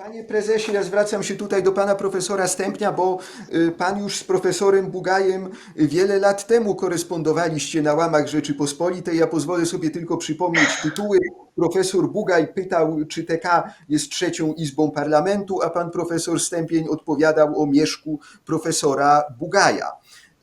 Panie prezesie, ja zwracam się tutaj do pana profesora Stępnia, bo y, pan już z profesorem Bugajem wiele lat temu korespondowaliście na łamach Rzeczypospolitej. Ja pozwolę sobie tylko przypomnieć tytuły. Profesor Bugaj pytał, czy TK jest trzecią izbą parlamentu, a pan profesor Stępień odpowiadał o mieszku profesora Bugaja.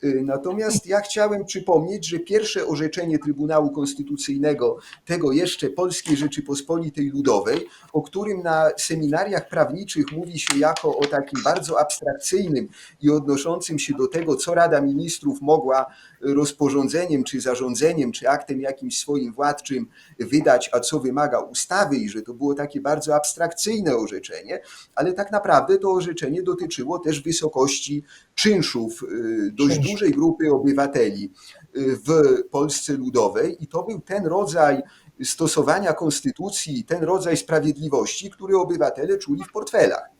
Y, Natomiast ja chciałem przypomnieć, że pierwsze orzeczenie Trybunału Konstytucyjnego, tego jeszcze Polskiej Rzeczypospolitej Ludowej, o którym na seminariach prawniczych mówi się jako o takim bardzo abstrakcyjnym i odnoszącym się do tego, co Rada Ministrów mogła rozporządzeniem, czy zarządzeniem, czy aktem jakimś swoim władczym wydać, a co wymaga ustawy, i że to było takie bardzo abstrakcyjne orzeczenie, ale tak naprawdę to orzeczenie dotyczyło też wysokości czynszów y, dość Czynsz. dużej grupy obywateli y, w Polsce Ludowej i to był ten rodzaj stosowania konstytucji, ten rodzaj sprawiedliwości, który obywatele czuli w portfelach.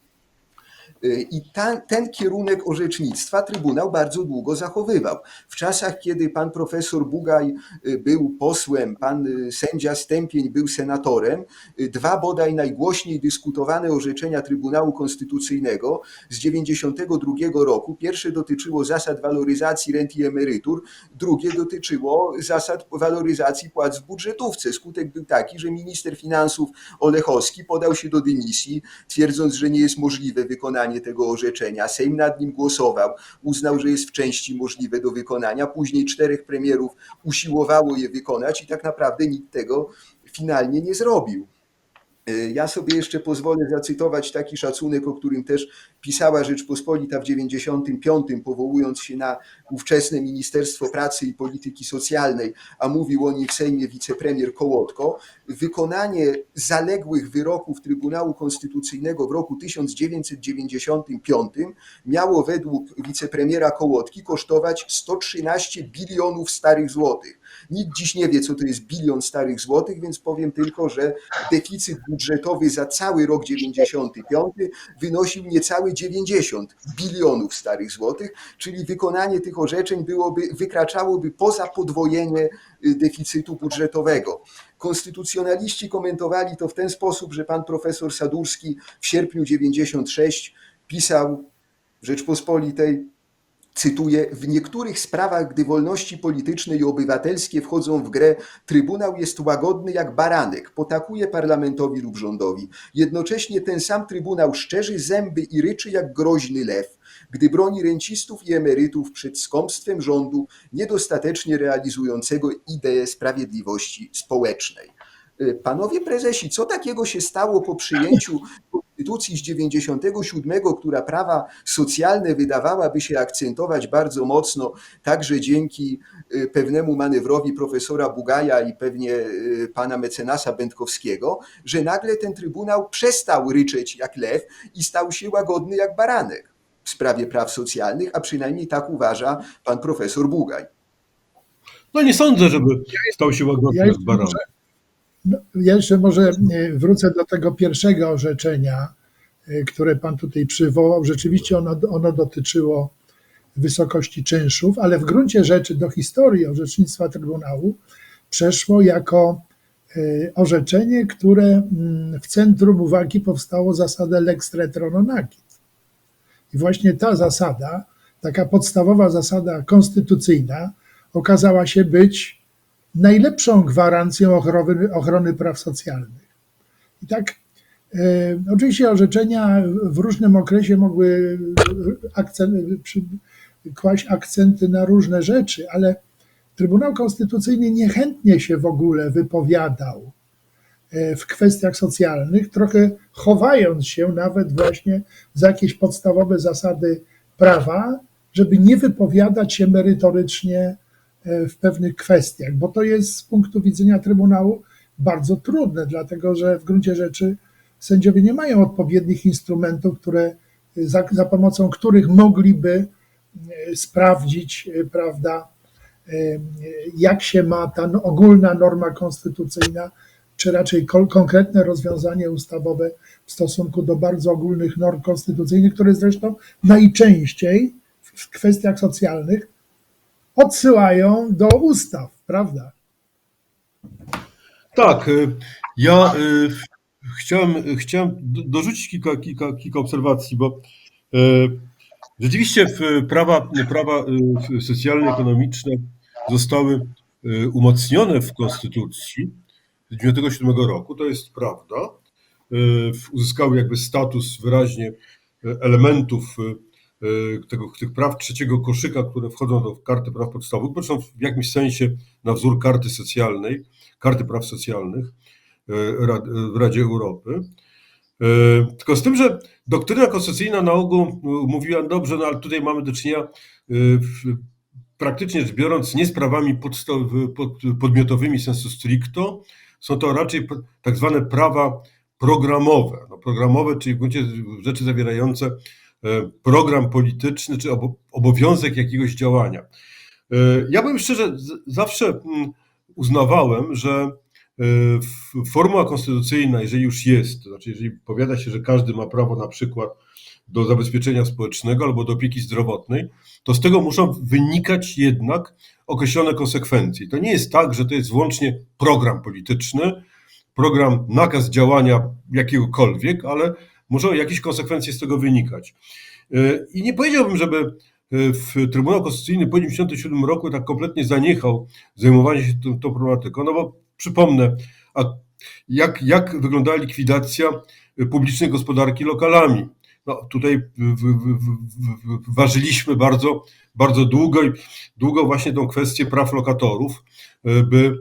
Y, I ta, ten kierunek orzecznictwa Trybunał bardzo długo zachowywał. W czasach, kiedy pan profesor Bugaj y, był posłem, pan y, sędzia Stępień był senatorem, dwa bodaj najgłośniej dyskutowane orzeczenia Trybunału Konstytucyjnego z 92 roku. Pierwsze dotyczyło zasad waloryzacji rent i emerytur, drugie dotyczyło zasad waloryzacji płac w budżetówce. Skutek był taki, że minister finansów Olechowski podał się do dymisji, twierdząc, że nie jest możliwe wykonanie tego orzeczenia. Sejm nad nim głosował, uznał, że jest w części możliwe do wykonania. Później czterech premierów usiłowało je wykonać i tak naprawdę nikt tego finalnie nie zrobił. Y, Ja sobie jeszcze pozwolę zacytować taki szacunek, o którym też pisała Rzeczpospolita w 95, powołując się na ówczesne Ministerstwo Pracy i Polityki Socjalnej, a mówił o niej w Sejmie wicepremier Kołotko. Wykonanie zaległych wyroków Trybunału Konstytucyjnego w roku 1995 miało według wicepremiera Kołotki kosztować 113 bilionów starych złotych. Nikt dziś nie wie, co to jest bilion starych złotych, więc powiem tylko, że deficyt budżetowy za cały rok 95 wynosił niecałe 90 bilionów starych złotych, czyli wykonanie tych orzeczeń byłoby, wykraczałoby poza podwojenie y, deficytu budżetowego. Konstytucjonaliści komentowali to w ten sposób, że pan profesor Sadurski w sierpniu 96 pisał Rzeczpospolitej, cytuję, w niektórych sprawach, gdy wolności polityczne i obywatelskie wchodzą w grę, Trybunał jest łagodny jak baranek, potakuje parlamentowi lub rządowi. Jednocześnie ten sam Trybunał szczerzy zęby i ryczy jak groźny lew, gdy broni rencistów i emerytów przed skąpstwem rządu niedostatecznie realizującego ideę sprawiedliwości społecznej. Y, Panowie prezesi, co takiego się stało po przyjęciu Konstytucji z 97, która prawa socjalne wydawałaby się akcentować bardzo mocno, także dzięki y, pewnemu manewrowi profesora Bugaja i pewnie y, pana mecenasa Będkowskiego, że nagle ten Trybunał przestał ryczeć jak lew i stał się łagodny jak baranek w sprawie praw socjalnych, a przynajmniej tak uważa pan profesor Bugaj. No nie sądzę, żeby stał się łagodny Ja jak jeszcze baran. może- No, ja jeszcze może e, wrócę do tego pierwszego orzeczenia, e, które Pan tutaj przywołał. Rzeczywiście ono, ono dotyczyło wysokości czynszów, ale w gruncie rzeczy do historii orzecznictwa Trybunału przeszło jako e, orzeczenie, które mm, w centrum uwagi powstało zasada lex retro non agit. I właśnie ta zasada, taka podstawowa zasada konstytucyjna, okazała się być najlepszą gwarancją ochrony, ochrony praw socjalnych. I tak, e, oczywiście orzeczenia w różnym okresie mogły przy, kłaść akcenty na różne rzeczy, ale Trybunał Konstytucyjny niechętnie się w ogóle wypowiadał e, w kwestiach socjalnych, trochę chowając się nawet właśnie za jakieś podstawowe zasady prawa, żeby nie wypowiadać się merytorycznie w pewnych kwestiach, bo to jest z punktu widzenia Trybunału bardzo trudne, dlatego że w gruncie rzeczy sędziowie nie mają odpowiednich instrumentów, które, za, za pomocą których mogliby e, sprawdzić, e, prawda, e, jak się ma ta no- ogólna norma konstytucyjna, czy raczej ko- konkretne rozwiązanie ustawowe w stosunku do bardzo ogólnych norm konstytucyjnych, które zresztą najczęściej w kwestiach socjalnych odsyłają do ustaw, prawda? Tak, y, ja y, chciałem, chciałem do- dorzucić kilka, kilka, kilka obserwacji, bo e, rzeczywiście prawa, prawa e, socjalne, ekonomiczne zostały umocnione w Konstytucji z 1997 roku, to jest prawda. Uzyskały jakby status wyraźnie elementów tego, tych praw trzeciego koszyka, które wchodzą do karty praw podstawowych, zresztą w jakimś sensie na wzór karty socjalnej, karty praw socjalnych e, Rad- w Radzie Europy. Tylko z tym, że doktryna konstytucyjna na ogół mówiła, dobrze, no ale tutaj mamy do czynienia praktycznie rzecz biorąc nie z prawami podstaw- pod, podmiotowymi sensu stricto, są to raczej tak zwane prawa programowe. No, programowe, czyli w gruncie rzeczy zawierające program polityczny czy obo- obowiązek jakiegoś działania. E, Ja powiem szczerze, zawsze mm, uznawałem, że e, formuła konstytucyjna, jeżeli już jest, to znaczy jeżeli powiada się, że każdy ma prawo na przykład do zabezpieczenia społecznego albo do opieki zdrowotnej, to z tego muszą wynikać jednak określone konsekwencje. To nie jest tak, że to jest wyłącznie program polityczny, program, nakaz działania jakiegokolwiek, ale muszą jakieś konsekwencje z tego wynikać. E, I nie powiedziałbym, żeby e, w Trybunał Konstytucyjny po 1997 roku tak kompletnie zaniechał zajmowania się tą, tą problematyką, no bo przypomnę, a jak, jak wyglądała likwidacja e, publicznej gospodarki lokalami. No, tutaj w, w, w, ważyliśmy bardzo, bardzo długo długo właśnie tą kwestię praw lokatorów, by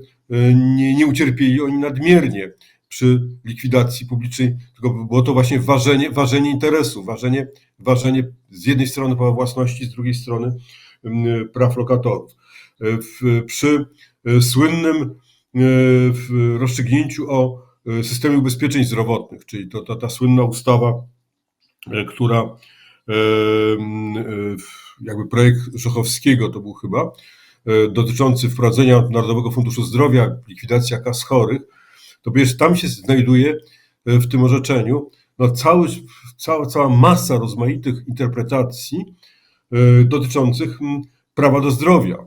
nie, nie ucierpieli oni nadmiernie przy likwidacji publicznej, tylko było to właśnie ważenie, ważenie interesu, ważenie, ważenie z jednej strony prawa własności, z drugiej strony mm, praw lokatorów. E, W, przy e, słynnym e, rozstrzygnięciu o systemie ubezpieczeń zdrowotnych, czyli to, ta, ta słynna ustawa, która m, w- jakby projekt Żochowskiego to był chyba, dotyczący wprowadzenia Narodowego Funduszu Zdrowia, likwidacja kas chorych, to przecież tam się znajduje e, w tym orzeczeniu no cały, cała, cała masa rozmaitych interpretacji e, dotyczących prawa do zdrowia,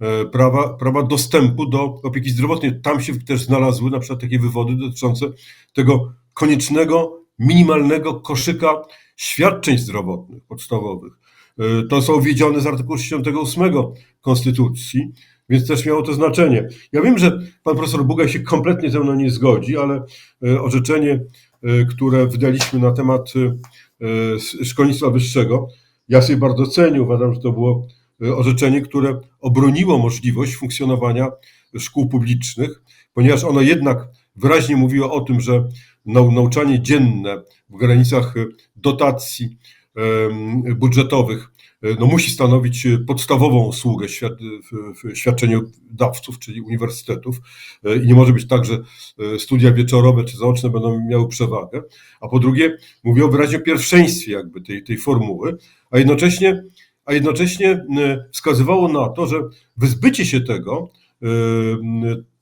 e, prawa, prawa dostępu do opieki zdrowotnej. Tam się też znalazły na przykład takie wywody dotyczące tego koniecznego, minimalnego koszyka świadczeń zdrowotnych podstawowych. To są wiedzione z artykułu 68 Konstytucji, więc też miało to znaczenie. Ja wiem, że pan profesor Bugaj się kompletnie ze mną nie zgodzi, ale e, orzeczenie, e, które wydaliśmy na temat e, szkolnictwa wyższego, ja sobie bardzo cenię. Uważam, że to było orzeczenie, które obroniło możliwość funkcjonowania szkół publicznych, ponieważ ono jednak wyraźnie mówiło o tym, że nau- nauczanie dzienne w granicach dotacji budżetowych e, no, musi stanowić podstawową usługę świadczeniodawców, czyli uniwersytetów. E, i nie może być tak, że e, studia wieczorowe czy zaoczne będą miały przewagę, a po drugie wyraźnie o pierwszeństwie jakby tej, tej formuły, a jednocześnie, a jednocześnie wskazywało na to, że wyzbycie się tego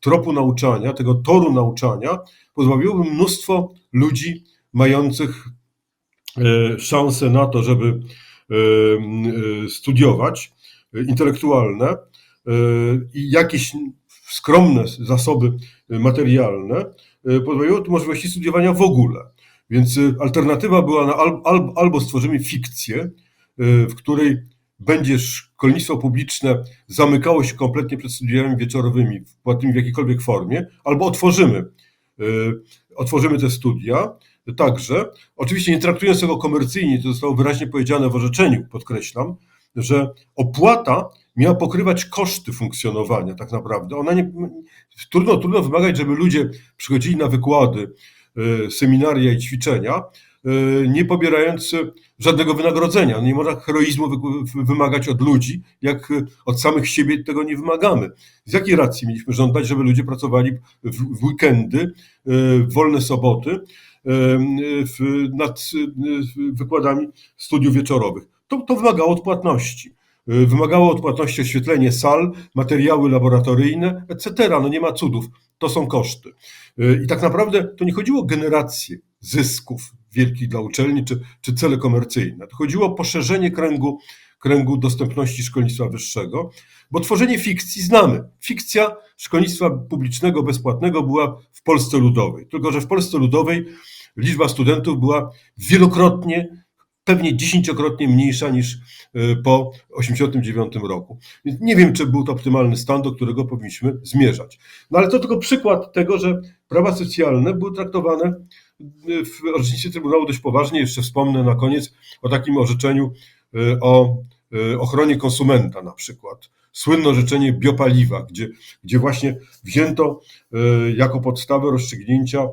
tropu nauczania, tego toru nauczania pozbawiłoby mnóstwo ludzi mających e, szansę na to, żeby e, e, studiować, intelektualne i jakieś skromne zasoby materialne, to możliwości studiowania w ogóle. Więc alternatywa była na al, al, albo stworzymy fikcję, w której będzie szkolnictwo publiczne zamykało się kompletnie przed studiami wieczorowymi, płatnymi w jakiejkolwiek formie, albo otworzymy, otworzymy te studia także, oczywiście nie traktując tego komercyjnie, to zostało wyraźnie powiedziane w orzeczeniu, podkreślam, że opłata miała pokrywać koszty funkcjonowania tak naprawdę. Ona nie, trudno, trudno wymagać, żeby ludzie przychodzili na wykłady, e, seminaria i ćwiczenia, e, nie pobierając e, żadnego wynagrodzenia. Nie można heroizmu wy- wymagać od ludzi, jak e, od samych siebie tego nie wymagamy. Z jakiej racji mieliśmy żądać, żeby ludzie pracowali w, weekendy, e, w wolne soboty e, w, nad e, wykładami studiów wieczorowych? To, to wymagało odpłatności. E, Wymagało odpłatności oświetlenie sal, materiały laboratoryjne, etc. No nie ma cudów, to są koszty. E, I tak naprawdę to nie chodziło o generację zysków wielkich dla uczelni czy, czy cele komercyjne. To chodziło o poszerzenie kręgu, kręgu dostępności szkolnictwa wyższego, bo tworzenie fikcji znamy. Fikcja szkolnictwa publicznego bezpłatnego była w Polsce Ludowej, tylko że w Polsce Ludowej liczba studentów była wielokrotnie, pewnie dziesięciokrotnie mniejsza niż y, po 1989 roku. Więc nie wiem, czy był to optymalny stan, do którego powinniśmy zmierzać. No ale to tylko przykład tego, że prawa socjalne były traktowane y, w orzecznictwie Trybunału dość poważnie. Jeszcze wspomnę na koniec o takim orzeczeniu y, o ochronie konsumenta na przykład. Słynne orzeczenie biopaliwa, gdzie, gdzie właśnie wzięto jako podstawę rozstrzygnięcia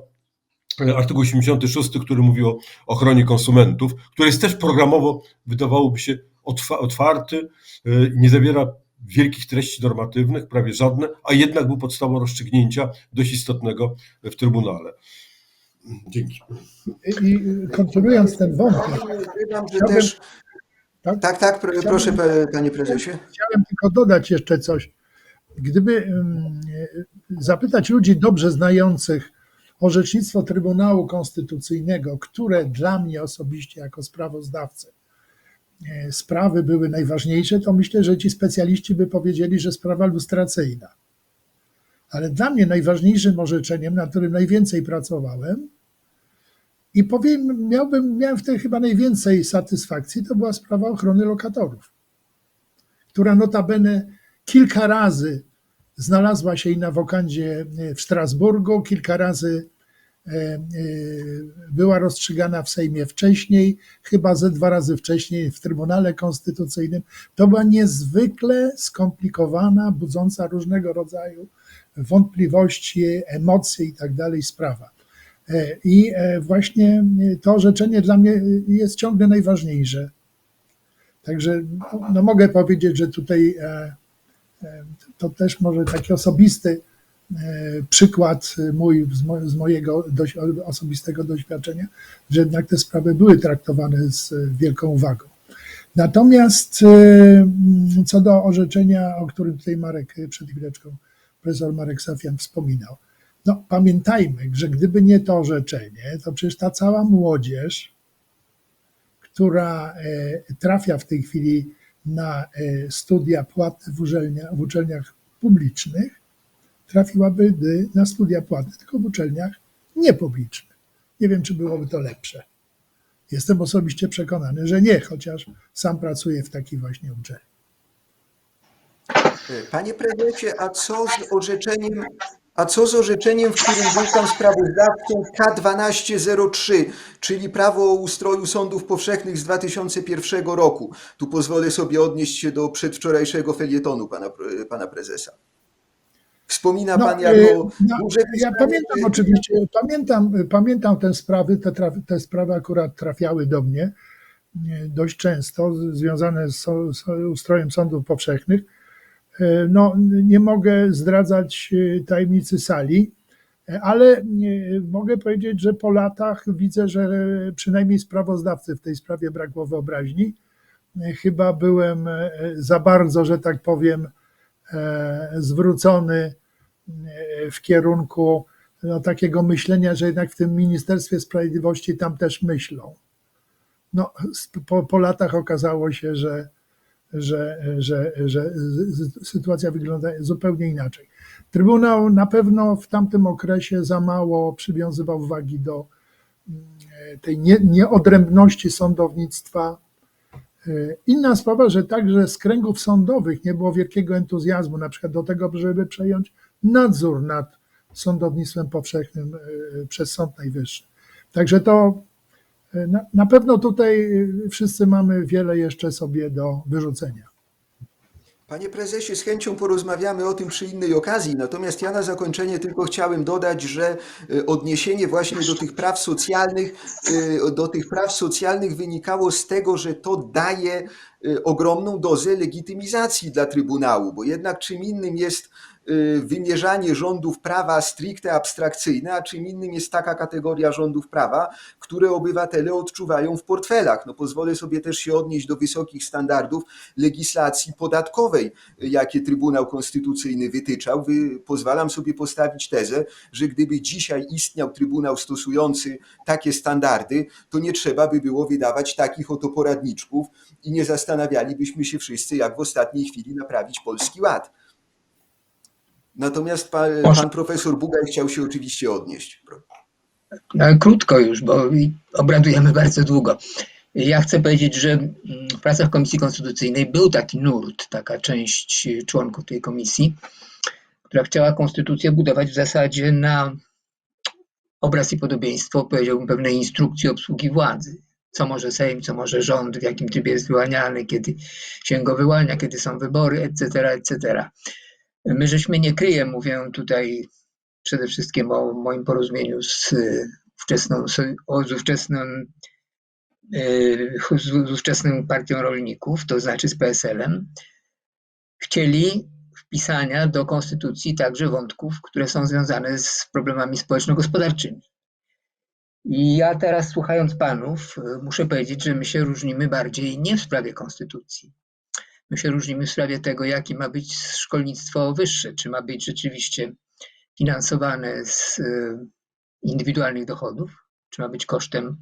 artykuł 86, który mówi o ochronie konsumentów, który jest też programowo, wydawałoby się, otwa- otwarty, y, nie zawiera wielkich treści normatywnych, prawie żadne, a jednak był podstawą rozstrzygnięcia dość istotnego w Trybunale. Dzięki. I kontynuując ten wątek, Dodam, że Chciałbym- też... tak? Tak, tak, pr- proszę pa- panie prezesie. Chciałem tylko dodać jeszcze coś. Gdyby ym, zapytać ludzi dobrze znających orzecznictwo Trybunału Konstytucyjnego, które dla mnie osobiście jako sprawozdawcy e, sprawy były najważniejsze, to myślę, że ci specjaliści by powiedzieli, że sprawa lustracyjna. Ale dla mnie najważniejszym orzeczeniem, na którym najwięcej pracowałem i powiem, miałbym, miałem wtedy chyba najwięcej satysfakcji, to była sprawa ochrony lokatorów która notabene kilka razy znalazła się i na wokandzie w Strasburgu, kilka razy e, e, była rozstrzygana w Sejmie wcześniej, chyba ze dwa razy wcześniej w Trybunale Konstytucyjnym. To była niezwykle skomplikowana, budząca różnego rodzaju wątpliwości, emocje i tak dalej sprawa. E, I e, właśnie to orzeczenie dla mnie jest ciągle najważniejsze. Także no, no mogę powiedzieć, że tutaj e, e, to też może taki osobisty e, przykład mój z, mo, z mojego dość, osobistego doświadczenia, że jednak te sprawy były traktowane z wielką uwagą. Natomiast e, co do orzeczenia, o którym tutaj Marek przed chwileczką, profesor Marek Safian wspominał, no pamiętajmy, że gdyby nie to orzeczenie, to przecież ta cała młodzież, która e, trafia w tej chwili na e, studia płatne w, w uczelniach publicznych, trafiłaby na studia płatne tylko w uczelniach niepublicznych. Nie wiem, czy byłoby to lepsze. Jestem osobiście przekonany, że nie, chociaż sam pracuję w takiej właśnie uczelni. Panie prezesie, a co z orzeczeniem, a co z orzeczeniem, w którym był pan sprawozdawcą K1203, czyli prawo o ustroju sądów powszechnych z 2001 roku? Tu pozwolę sobie odnieść się do przedwczorajszego felietonu pana, pana prezesa. Wspomina pan No, jako no, duże Ja pamiętam oczywiście, pamiętam, pamiętam te sprawy, te, traf, te sprawy akurat trafiały do mnie nie, dość często, związane z, z ustrojem sądów powszechnych. E, No, nie mogę zdradzać e, tajemnicy sali, e, ale e, mogę powiedzieć, że po latach widzę, że przynajmniej sprawozdawcy w tej sprawie brakło wyobraźni. E, Chyba byłem e, za bardzo, że tak powiem, e, zwrócony e, w kierunku no, takiego myślenia, że jednak w tym Ministerstwie Sprawiedliwości tam też myślą. No, po, po latach okazało się, że, że, że, że sytuacja wygląda zupełnie inaczej. Trybunał na pewno w tamtym okresie za mało przywiązywał wagi do mm, tej nie, nieodrębności sądownictwa. Y, Inna sprawa, że także z kręgów sądowych nie było wielkiego entuzjazmu, na przykład do tego, żeby przejąć nadzór nad sądownictwem powszechnym y, przez Sąd Najwyższy. Także to y, na, na pewno tutaj wszyscy mamy wiele jeszcze sobie do wyrzucenia. Panie prezesie, z chęcią porozmawiamy o tym przy innej okazji. Natomiast ja na zakończenie tylko chciałem dodać, że e, odniesienie właśnie do tych praw socjalnych, e, do tych praw socjalnych wynikało z tego, że to daje e, ogromną dozę legitymizacji dla Trybunału, bo jednak czym innym jest wymierzanie rządów prawa stricte abstrakcyjne, a czym innym jest taka kategoria rządów prawa, które obywatele odczuwają w portfelach. No pozwolę sobie też się odnieść do wysokich standardów legislacji podatkowej, jakie Trybunał Konstytucyjny wytyczał. Wy, pozwalam sobie postawić tezę, że gdyby dzisiaj istniał Trybunał stosujący takie standardy, to nie trzeba by było wydawać takich oto poradniczków i nie zastanawialibyśmy się wszyscy, jak w ostatniej chwili naprawić Polski Ład. Natomiast pan, pan profesor Bugaj chciał się oczywiście odnieść. No, krótko już, bo obradujemy bardzo długo. Ja chcę powiedzieć, że mm, w pracach Komisji Konstytucyjnej był taki nurt, taka część y, członków tej komisji, która chciała konstytucję budować w zasadzie na obraz i podobieństwo, powiedziałbym, pewnej instrukcji obsługi władzy. Co może Sejm, co może rząd, w jakim trybie jest wyłaniany, kiedy się go wyłania, kiedy są wybory, etc., etc. My żeśmy nie kryję, mówię tutaj przede wszystkim o moim porozumieniu z y, ówczesną, o, z ówczesną, y, z ówczesną partią rolników, to znaczy z PSL-em, chcieli wpisania do konstytucji także wątków, które są związane z problemami społeczno-gospodarczymi. I ja teraz słuchając panów, y, muszę powiedzieć, że my się różnimy bardziej nie w sprawie konstytucji. My się różnimy w sprawie tego, jakie ma być szkolnictwo wyższe, czy ma być rzeczywiście finansowane z y, indywidualnych dochodów, czy ma być kosztem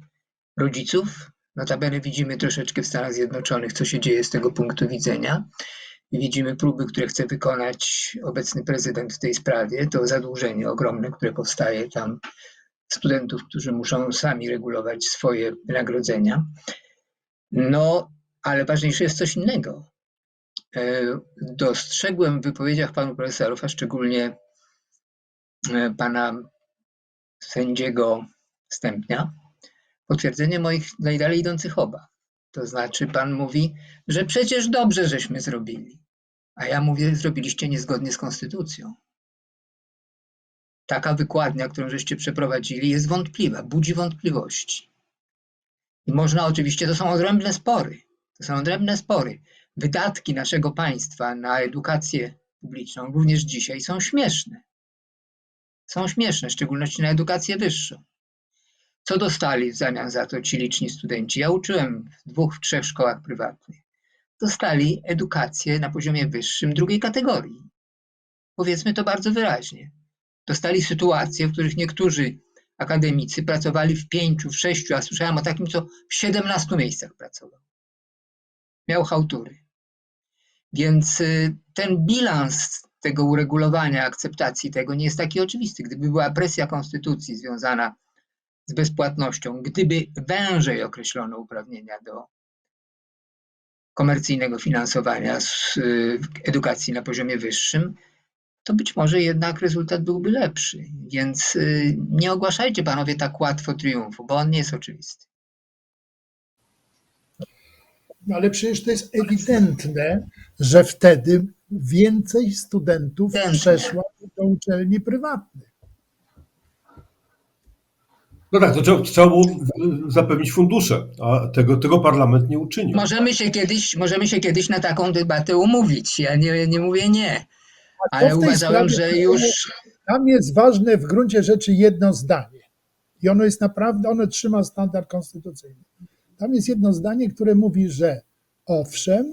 rodziców. Notabene widzimy troszeczkę w Stanach Zjednoczonych, co się dzieje z tego punktu widzenia. Widzimy próby, które chce wykonać obecny prezydent w tej sprawie. To zadłużenie ogromne, które powstaje tam studentów, którzy muszą sami regulować swoje wynagrodzenia. No, ale ważniejsze jest coś innego. E, Dostrzegłem w wypowiedziach panów profesorów, a szczególnie e, pana sędziego Stępnia, potwierdzenie moich najdalej idących obaw. To znaczy, pan mówi, że przecież dobrze żeśmy zrobili. A ja mówię, zrobiliście niezgodnie z konstytucją. Taka wykładnia, którą żeście przeprowadzili, jest wątpliwa, budzi wątpliwości. I można oczywiście, to są odrębne spory. To są odrębne spory. Wydatki naszego państwa na edukację publiczną również dzisiaj są śmieszne. Są śmieszne, w szczególności na edukację wyższą. Co dostali w zamian za to ci liczni studenci? Ja uczyłem w dwóch, w trzech szkołach prywatnych. Dostali edukację na poziomie wyższym drugiej kategorii. Powiedzmy to bardzo wyraźnie. Dostali sytuacje, w których niektórzy akademicy pracowali w pięciu, w sześciu, a słyszałem o takim, co w siedemnastu miejscach pracował. Miał chałtury. Więc y, ten bilans tego uregulowania, akceptacji tego nie jest taki oczywisty. Gdyby była presja konstytucji związana z bezpłatnością, gdyby wężej określono uprawnienia do komercyjnego finansowania y, edukacji na poziomie wyższym, to być może jednak rezultat byłby lepszy. Więc y, nie ogłaszajcie panowie tak łatwo triumfu, bo on nie jest oczywisty. No ale przecież to jest ewidentne, że wtedy więcej studentów przeszło do uczelni prywatnych. No tak, to trzeba, trzeba było zapewnić fundusze, a tego, tego parlament nie uczynił. Możemy się kiedyś, możemy się kiedyś na taką debatę umówić. Ja nie, nie mówię nie, ale uważałem, sprawie że już Tam jest ważne w gruncie rzeczy jedno zdanie. I ono jest naprawdę, ono trzyma standard konstytucyjny. Tam jest jedno zdanie, które mówi, że owszem,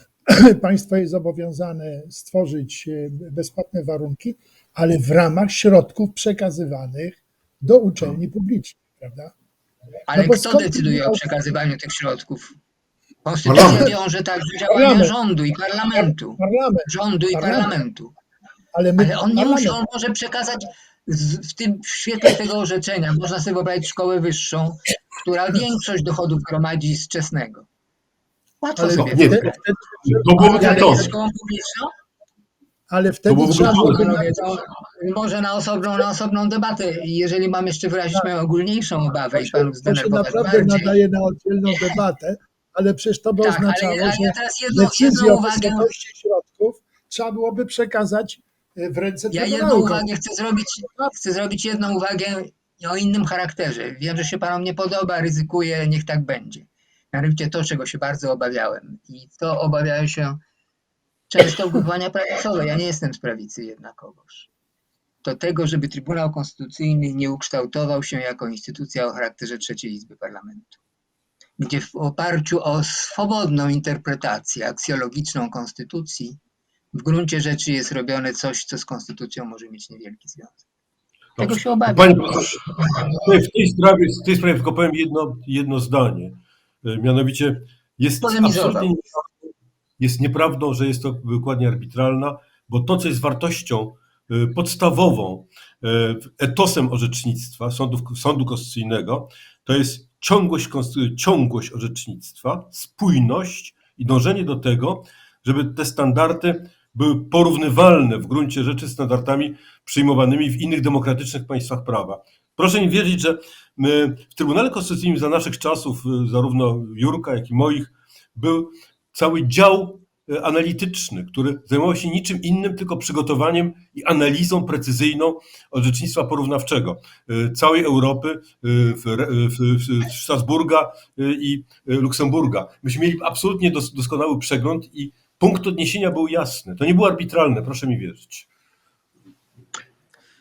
państwo jest zobowiązane stworzyć e, bezpłatne warunki, ale w ramach środków przekazywanych do uczelni publicznych, prawda? Ale No kto decyduje o przekazywaniu tych środków? Konstytucja wiąże także działania Parlament. rządu i parlamentu. Parlament, Rządu i Parlament. parlamentu. ale my Ale on nie musi, on może przekazać z, w tym w świetle tego orzeczenia. Można sobie wyobrazić szkołę wyższą, która większość dochodów gromadzi z czesnego. Łatwo ale, sobie nie, wyobrazić. wtedy, To to. jest szkołą publiczną? ale wtedy byłoby trzeba to- to może na osobną, na osobną debatę. I Jeżeli mam jeszcze wyrazić moją ogólniejszą obawę i panów to się naprawdę bardziej. nadaje na oddzielną debatę, ale przecież to by Tak, oznaczało, ale, ale że ja teraz jedną, decyzję o wysokości środków trzeba byłoby przekazać w ręce ja jedną uwagę chcę zrobić, chcę zrobić jedną uwagę o innym charakterze. Wiem, że się panom nie podoba, ryzykuję, niech tak będzie. Mianowicie to, czego się bardzo obawiałem. I to obawiają się często ugrywania prawicowe. Ja nie jestem z prawicy jednakowoż. Do tego, żeby Trybunał Konstytucyjny nie ukształtował się jako instytucja o charakterze trzeciej izby parlamentu, gdzie w oparciu o swobodną interpretację aksjologiczną konstytucji w gruncie rzeczy jest robione coś, co z konstytucją może mieć niewielki związek. Tego Dobrze. się obawiam. Panie w tej sprawie, w tej sprawie tylko powiem jedno, jedno zdanie. E, Mianowicie jest absolutnie nieprawdą, jest nieprawdą, że jest to wykładnia arbitralna, bo to, co jest wartością e, podstawową, e, etosem orzecznictwa sądu, sądu konstytucyjnego, to jest ciągłość, ciągłość orzecznictwa, spójność i dążenie do tego, żeby te standardy były porównywalne w gruncie rzeczy z standardami przyjmowanymi w innych demokratycznych państwach prawa. Proszę mi wierzyć, że my w Trybunale Konstytucyjnym za naszych czasów, y, zarówno Jurka, jak i moich, był cały dział y, analityczny, który zajmował się niczym innym, tylko przygotowaniem i analizą precyzyjną orzecznictwa porównawczego y, całej Europy, w, w, w, Strasburga i Luksemburga. Myśmy mieli absolutnie dos, doskonały przegląd i punkt odniesienia był jasny. To nie było arbitralne, proszę mi wierzyć.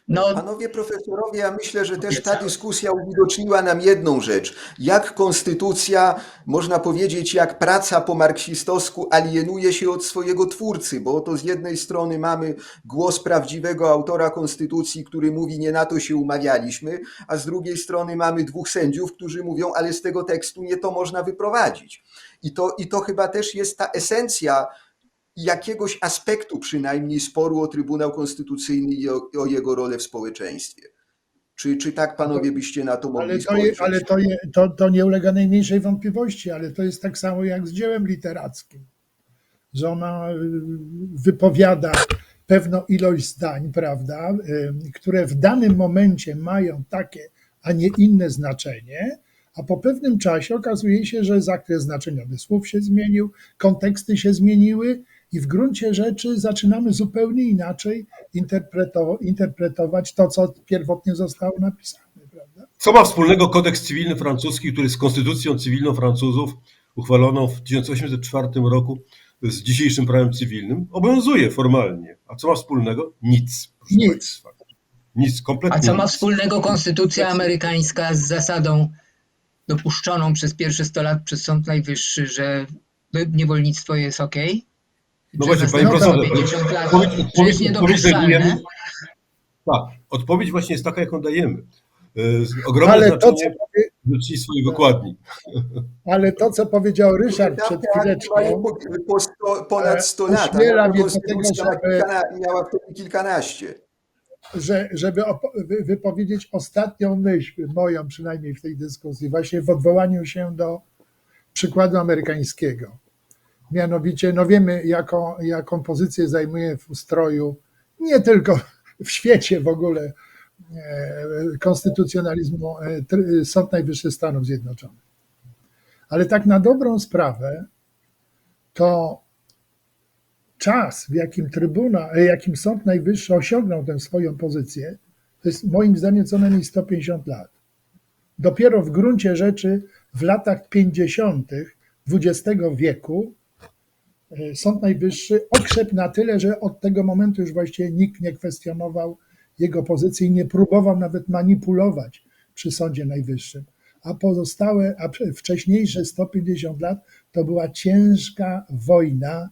No, Panowie profesorowie, ja myślę, że też ta dyskusja uwidoczniła nam jedną rzecz. Jak konstytucja, można powiedzieć, jak praca po marksistowsku alienuje się od swojego twórcy, bo oto z jednej strony mamy głos prawdziwego autora konstytucji, który mówi, nie na to się umawialiśmy, a z drugiej strony mamy dwóch sędziów, którzy mówią, ale z tego tekstu nie to można wyprowadzić. I to, i to chyba też jest ta esencja jakiegoś aspektu przynajmniej sporu o Trybunał Konstytucyjny i o, o jego rolę w społeczeństwie. Czy, czy tak panowie byście na to mogli Ale, to, spojrzeć? ale to, je, to, to nie ulega najmniejszej wątpliwości, ale to jest tak samo jak z dziełem literackim, że ona y, wypowiada pewną ilość zdań, prawda, y, które w danym momencie mają takie, a nie inne znaczenie, a po pewnym czasie okazuje się, że zakres znaczeniowy słów się zmienił, konteksty się zmieniły i w gruncie rzeczy zaczynamy zupełnie inaczej interpreto- interpretować to, co pierwotnie zostało napisane, prawda? Co ma wspólnego kodeks cywilny francuski, który z konstytucją cywilną Francuzów uchwaloną w 1804 roku z dzisiejszym prawem cywilnym obowiązuje formalnie. A co ma wspólnego? Nic. Nic. Nic, kompletnie A co ma wspólnego konstytucja amerykańska z zasadą dopuszczoną przez pierwsze 100 lat przez Sąd Najwyższy, że niewolnictwo jest ok? No właśnie, panie profesorze, 50 lat, odpowiedź, odpowiedź, znajdujemy. Tak, odpowiedź właśnie jest taka, jaką dajemy. E, z- Ogromne Ale to, co, znaczenie powie- wykładni. ale to, co powiedział Ryszard przed chwileczką, po, po sto, ponad 100 lat, a Ośmiela nasza mnie do tego, konstytucja ma żeby- kilkana, miała wtedy kilkanaście. że, żeby wypowiedzieć ostatnią myśl, moją przynajmniej w tej dyskusji, właśnie w odwołaniu się do przykładu amerykańskiego. Mianowicie, no wiemy, jaką, jaką pozycję zajmuje w ustroju, nie tylko w świecie w ogóle, e, konstytucjonalizmu e, Sąd Najwyższy Stanów Zjednoczonych. Ale tak na dobrą sprawę, to czas, w jakim Trybuna, e, jakim Sąd Najwyższy osiągnął tę swoją pozycję, to jest moim zdaniem co najmniej 150 lat. Dopiero w gruncie rzeczy w latach 50. XX wieku Sąd Najwyższy okrzepł na tyle, że od tego momentu już właściwie nikt nie kwestionował jego pozycji i nie próbował nawet manipulować przy Sądzie Najwyższym. A pozostałe, a wcześniejsze 150 lat to była ciężka wojna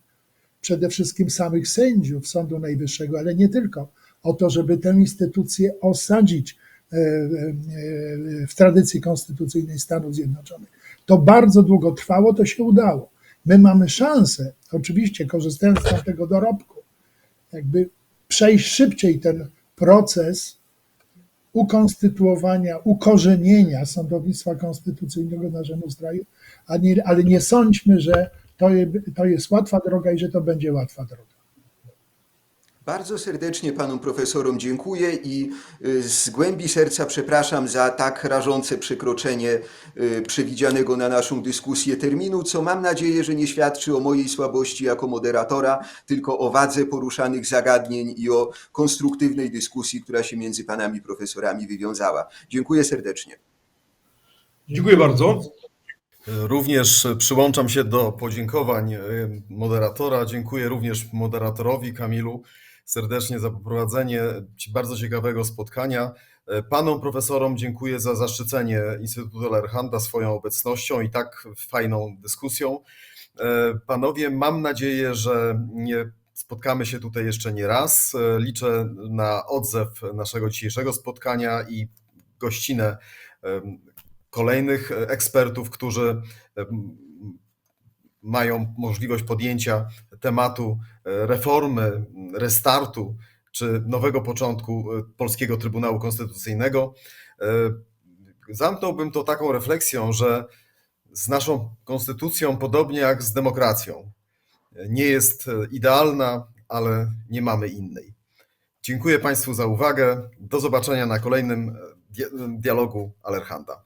przede wszystkim samych sędziów Sądu Najwyższego, ale nie tylko, o to, żeby tę instytucję osadzić e, e, e, w tradycji konstytucyjnej Stanów Zjednoczonych. To bardzo długo trwało, to się udało. My mamy szansę, oczywiście korzystając z tego dorobku, jakby przejść szybciej ten proces ukonstytuowania, ukorzenienia sądownictwa konstytucyjnego w naszym ustroju, ale nie sądźmy, że to jest łatwa droga i że to będzie łatwa droga. Bardzo serdecznie panom profesorom dziękuję i y, z głębi serca przepraszam za tak rażące przekroczenie y, przewidzianego na naszą dyskusję terminu, co mam nadzieję, że nie świadczy o mojej słabości jako moderatora, tylko o wadze poruszanych zagadnień i o konstruktywnej dyskusji, która się między panami profesorami wywiązała. Dziękuję serdecznie. Dziękuję bardzo. Również przyłączam się do podziękowań e, moderatora. Dziękuję również moderatorowi Kamilu serdecznie za poprowadzenie bardzo ciekawego spotkania. E, Panom profesorom dziękuję za zaszczycenie Instytutu Lerchanda swoją obecnością i tak fajną dyskusją. E, Panowie, mam nadzieję, że nie spotkamy się tutaj jeszcze nie raz. E, Liczę na odzew naszego dzisiejszego spotkania i gościnę kolejnych ekspertów, którzy mają możliwość podjęcia tematu e, reformy, restartu czy nowego początku e, polskiego Trybunału Konstytucyjnego. E, Zamknąłbym to taką refleksją, że z naszą konstytucją, podobnie jak z demokracją, nie jest idealna, ale nie mamy innej. Dziękuję Państwu za uwagę. Do zobaczenia na kolejnym dia- dialogu Alerhanda.